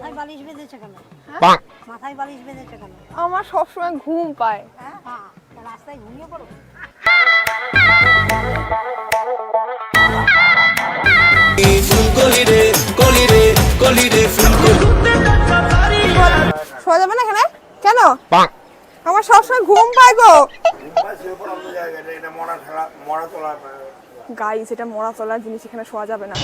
মাথায় বালিশ বেঁধেছে কেন? মাথায় বালিশ বেঁধেছে কেন? আমার সবসময় ঘুম পায়। হ্যাঁ হ্যাঁ রাস্তায় ঘুমিয়ে পড়ো। ফুলকলি রে কলি রে কলি রে শোয়া যাবে না এখানে? কেন? আমার সবসময় ঘুম পায় গো। গাইস এটা মরা তোলার জিনিস এখানে শোয়া যাবে না।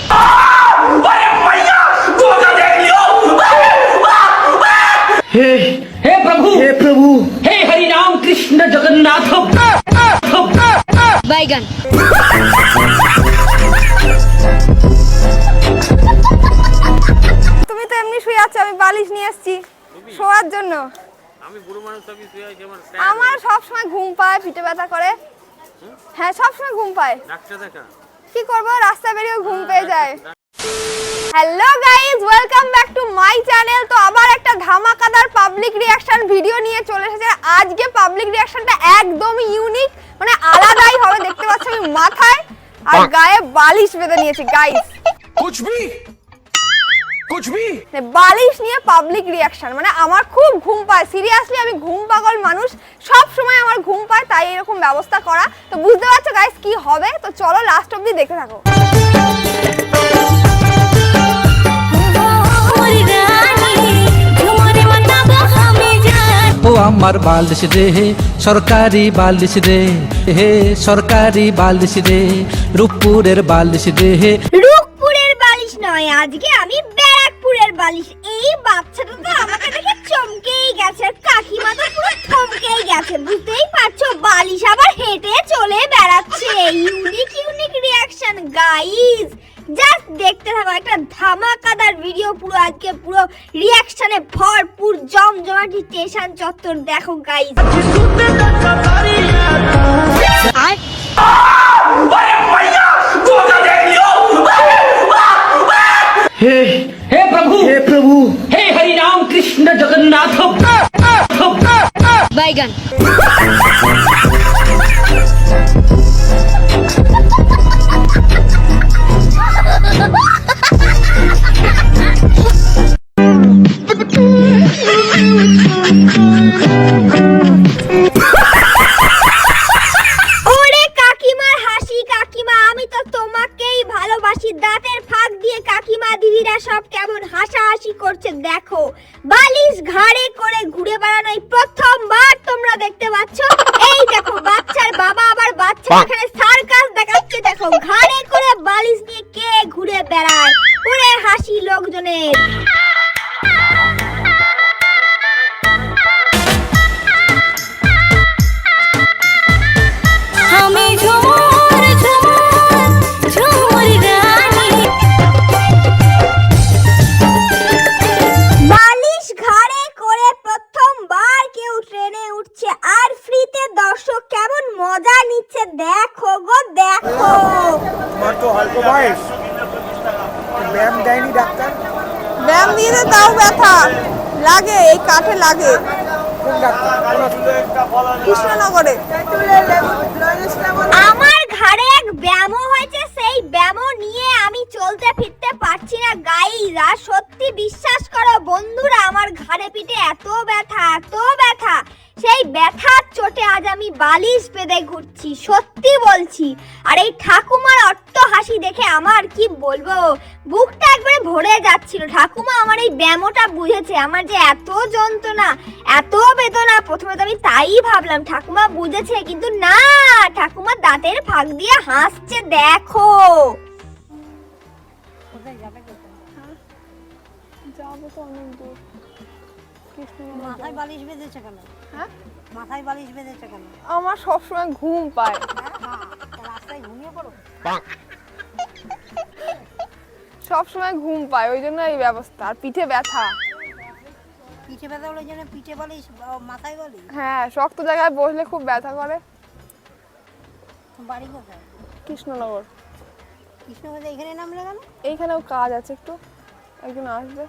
हे प्रभु हे प्रभु हे हरि राम कृष्ण जगन्नाथ बैगन তুমি তো এমনি শুয়ে আছো আমি বালিশ নিয়ে এসেছি শোয়ার জন্য আমি বুড়ো মানুষ আমি শুয়ে আছি আমার আমার সব সময় ঘুম পায় পিঠে ব্যথা করে হ্যাঁ সব সময় ঘুম পায় ডাক্তার দেখা কি করব রাস্তা বেরিয়ে ঘুম পেয়ে যায় Hello guys welcome back to my channel তো আবার একটা ধামাকাদার পাবলিক রিয়াকশন ভিডিও নিয়ে চলে এসেছে। আজকে পাবলিক রিয়াকশনটা একদমই ইউনিক মানে আলাদাই হবে দেখতে পাচ্ছ আমি মাথায়। আর গায়ে বালিশ বেঁধে নিয়েছি গাইস কুছ ভি কুছ ভি বালিশ নিয়ে পাবলিক রিয়াকশন মানে আমার খুব ঘুম পায়। সিরিয়াসলি আমি ঘুম পাগল মানুষ। সব সময় আমার ঘুম পায় তাই এরকম ব্যবস্থা করা। তো বুঝতে পারছ গাইস কি হবে? তো চলো লাস্ট অবধি দেখে থাকো। ও আমার বালিশ রে সরকারি বালিশ রে, হে সরকারি বালিশ রে, রূপপুরের বালিশ রে রূপপুরের বালিশ নয়, আজকে আমি ব্যারাকপুরের বালিশ। এই বাচ্চাটা তো আমাকে দেখে চমকেই গেছে কাকিমা তো পুরো থমকেই গেছে, বুঝতেই পারছ? বালিশ আবার হেঁটে চলে বেড়াচ্ছে। Unique unique reaction guys just দেখতে থাকো একটা ধামাকাদার ভিডিও পুরো আজকে পুরো রিয়াকশনে ভরপুর জমজমাটি স্টেশন চত্বর। দেখো গাইজ জগন্নাথ। বাইগান আবার ব্যায়াম দেয়নি ডাক্তার? ব্যায়াম দিয়ে তাও ব্যথা। লাগে এই কাঠে লাগে? কৃষ্ণনগরে। আমার ঘাড়ে এক ব্যামো হয়েছে সেই ব্যামো নিয়ে আমি চলতে ফিরতে পারছি না। গাইরা সত্যি বিশ্বাস করো বন্ধুরা আমার ঘাড়ে পিঠে এত ব্যথা এত ব্যথা। সেই ব্যথার চোটে আজ আমি বালিশ বেঁধে ঘুরছি সত্যি বলছি। আর এই ঠাকুমার অট্ট হাসি দেখে আমার কি বলব? বুকটা একবারে ভরে যাচ্ছিল। ঠাকুমা আমার এই ব্যামোটা বুঝেছে। আমার যে এত যন্ত্রণা এত বেদনা প্রথমে তো আমি তাই ভাবলাম ঠাকুমা বুঝেছে কিন্তু না ঠাকুমা দাঁতের ফাঁক দিয়ে হাসছে দেখো। কোথায় যাবে তো অনেক দূর। মাথায় বালিশ বেঁধেছে কেন? হ্যাঁ? মাথায় বালিশ বেঁধেছে কেন? আমার সবসময় ঘুম পায়। হ্যাঁ হ্যাঁ রাস্তায় ঘুমিয়ে পড়ো। bonk, সবসময় ঘুম পায় ওই জন্য এই ব্যবস্থা। আর পিঠে ব্যথা। পিঠে ব্যথা হলে জন্য পিঠে বালিশ বা মাথায় বালিশ। হ্যাঁ শক্ত জায়গায় বসলে খুব ব্যথা করে। বাড়ি কোথায়? কৃষ্ণনগর। কৃষ্ণগঞ্জে এখানে নামলে কেন? এইখানেও কাজ আছে একটু। একজন আসবে।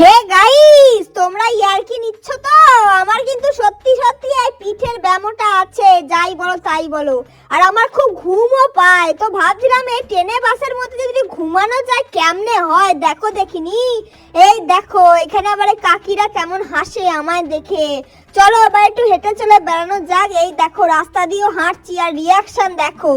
হে গাইস, তোমরা ইয়ার্কি নিচ্ছ তো? আমার কিন্তু সত্যি সত্যি এই পিঠের ব্যামোটা আছে, যাই বলো তাই বলো। আর আমার খুব ঘুমও পায়, তো ভাবছিলাম এই ট্রেনে বাসের মধ্যে যদি ঘুমানো যায়, কেমনে হয়? দেখো দেখিনি? এই দেখো, এখানে আবার কাকিরা কেমন হাসে আমায় দেখে। চলো এবার একটু হেঁটে চলে বেড়ানো যাক। এই দেখো, রাস্তা দিয়েও হাঁটছি আর রিয়াকশন দেখো।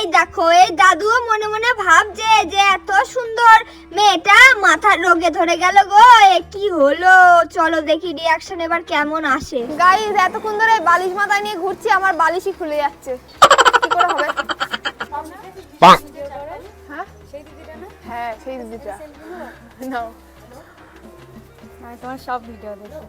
এই দেখো এই দাদুও মনে মনে ভাবছে যে এত সুন্দর মেয়েটা মাথার রোগে ধরে গেল গো। এ কি হলো? চলো দেখি রিয়াকশন এবার কেমন আসে। গাইজ এতক্ষণ ধরে বালিশ মাথায় নিয়ে ঘুরছি আমার বালিশই খুলে যাচ্ছে। কি করে হবে? হ্যাঁ? হ্যাঁ সেই দিদিটা। নাও। তোমার সব ভিডিও দেখো।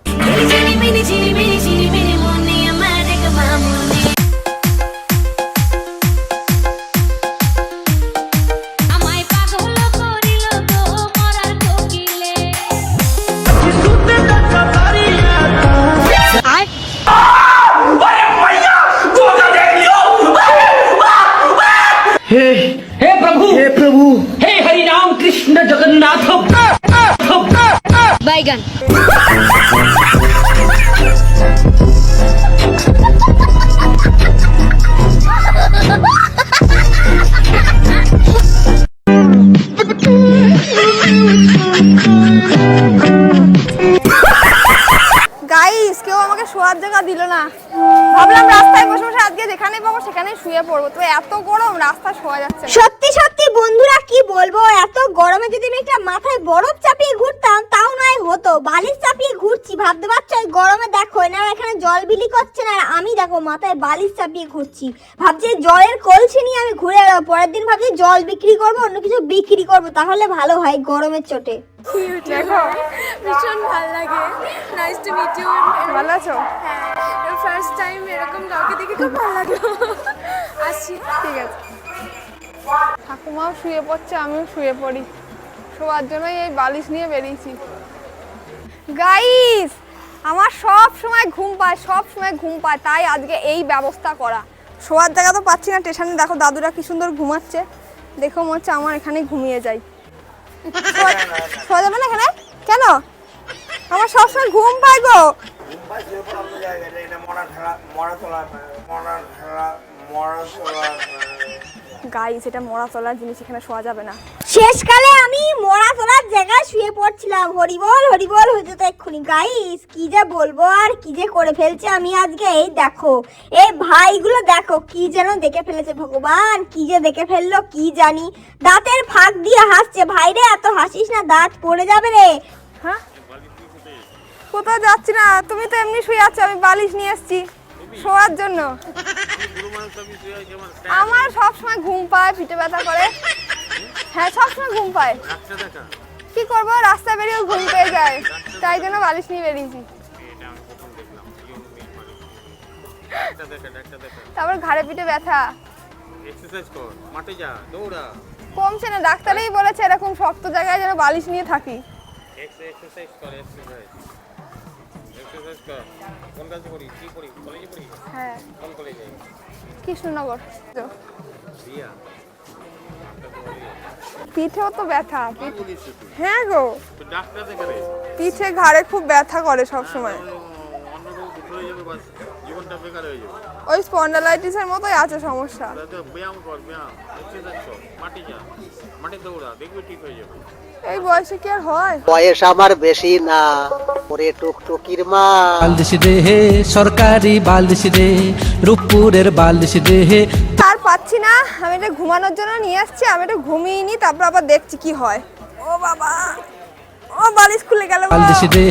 বাইগান শুয়ে পড়ব। তো এত গরম রাস্তায় শোয়া যাচ্ছে সত্যি সত্যি বন্ধুরা, কি বলব? এত গরমে যদি আমি একটা মাথায় বরফ চাপিয়ে ঘুরতাম, তাও নয় হতো। বালিশ চাপিয়ে ঘুরছি, ভাবতে পারছ? এই গরমে দেখো এনারা এখানে জল বিলি করছে না আমি দেখো মাথায় বালিশ চাপিয়ে ঘুরছি। ভাবছি জলের কলসি নিয়ে আমি ঘুরে বেড়াবো, পরের দিন ভাবছি জল বিক্রি করব, অন্য কিছু বিক্রি করব, তাহলে ভালো হয় গরমের চোটে। দেখো ভীষণ ভালো লাগে। নাইস টু মিট ইউ ভালো আছো? হ্যাঁ ফার্স্ট টাইম এরকম কাউকে দেখে খুব ভালো লাগল। আসছি। ঠিক আছে। ঠাকুমাও শুয়ে পড়ছে আমিও শুয়ে পড়ি। শোয়ার জন্যই এই বালিশ নিয়ে বেরিয়েছি। গাইস আমার সব সময় ঘুম পায় সব সময় ঘুম পায় তাই আজকে এই ব্যবস্থা করা। শোয়ার জায়গা তো পাচ্ছি না স্টেশনে দেখো দাদুরা কি সুন্দর ঘুমাচ্ছে। দেখো মনে হচ্ছে আমার এখানে ঘুমিয়ে যাই। শোয়া- যাবে না এখানে? কেন? আমার সবসময় ঘুম পাই গো। মরা ঠেলা মরা তোলা মরা ঠেলা মরা তোলা গাইস এটা মরা তলার জিনিস এখানে শোয়া যাবে না। শেষকালে আমি মরা তোলার জায়গায় শুয়ে পড়ছিলাম। হরিবল হরিবল হতে তো এক্ষুনি। গাইস কি যে বলব আর কি যে করে ফেলছে আমি আজকে এই দেখো এই ভাইগুলো দেখো কি যেন দেখে ফেলেছে ভগবান কি যে দেখে ফেলল কি জানি। দাঁতের ফাঁক দিয়ে হাসছে। ভাইরে এত হাসিস না দাঁত পড়ে যাবে রে। হ্যাঁ? কোথাও যাচ্ছি না। তুমি তো এমনি শুয়ে আছো আমি বালিশ নিয়ে এসেছি শোয়ার জন্য। আমার আমার সব সময় ঘুম পায়, পিঠে ব্যথা করে। হ্যাঁ সব সময় ঘুম পায়। কি করব? রাস্তা বেরিয়ে ঘুম পেয়ে যায়। তাই জন্য বালিশ নিয়ে বেরিয়েছি। তারপর ঘাড়ে পিঠে ব্যথা। কমছে না, ডাক্তারই বলেছে এরকম শক্ত জায়গায় যেন বালিশ নিয়ে থাকি। এক্সারসাইজ এক্সারসাইজ এক্সারসাইজ কর কোন কাজে পড়ি কি পড়ি কলেজে পড়ি হ্যাঁ। কোন কলেজে? কৃষ্ণনগর। রিয়া। পিঠেও তো ব্যথা। হ্যাঁ গো। পিঠে ঘাড়ে খুব ব্যথা করে সব সময় জীবনটা বেকার হয়ে যাবে। ওই স্পন্ডালাইটিসের মতোই আছে সমস্যা। ব্যায়াম কর ব্যায়াম। এক্সারসাইজ কর মাঠে যা। মাঠে দৌড়া দেখবি ঠিক হয়ে যাবে। এই বয়সে কি আর হয়? বয়স আমার বেশি না ওরে টুকটুকির মা। বালিশ রে সরকারি বালিশ রে রূপপুরের বালিশ রে আর পাচ্ছি না আমি এটা ঘুমানোর জন্য নিয়ে আসছি আমি এটা ঘুমিয়ে নি তারপর আবার দেখছি কি হয়। ও বাবা! ও বালিশ খুলে গেল। বালিশ রে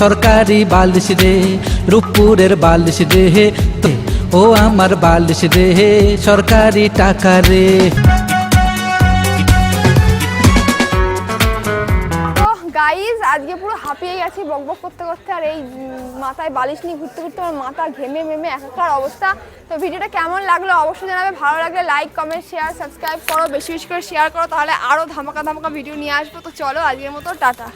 সরকারি বালিশ দে, রূপপুরের বালিশ রে ও আমার বালিশ রে সরকারি টাকা রে গাইজ আজকে পুরো হাঁপিয়ে গেছি বক বক করতে করতে, আর এই মাথায় বালিশ নিয়ে ঘুরতে ঘুরতে আমার মাথা ঘেমে মেমে একাকার অবস্থা। তো ভিডিওটা কেমন লাগল অবশ্যই জানাবে, ভালো লাগলে লাইক কমেন্ট শেয়ার সাবস্ক্রাইব করো, বেশি বেশি করে শেয়ার করো, তাহলে আরও ধামাকা ধামাকা ভিডিও নিয়ে আসব। তো চলো, আজকের মতো, টাটা।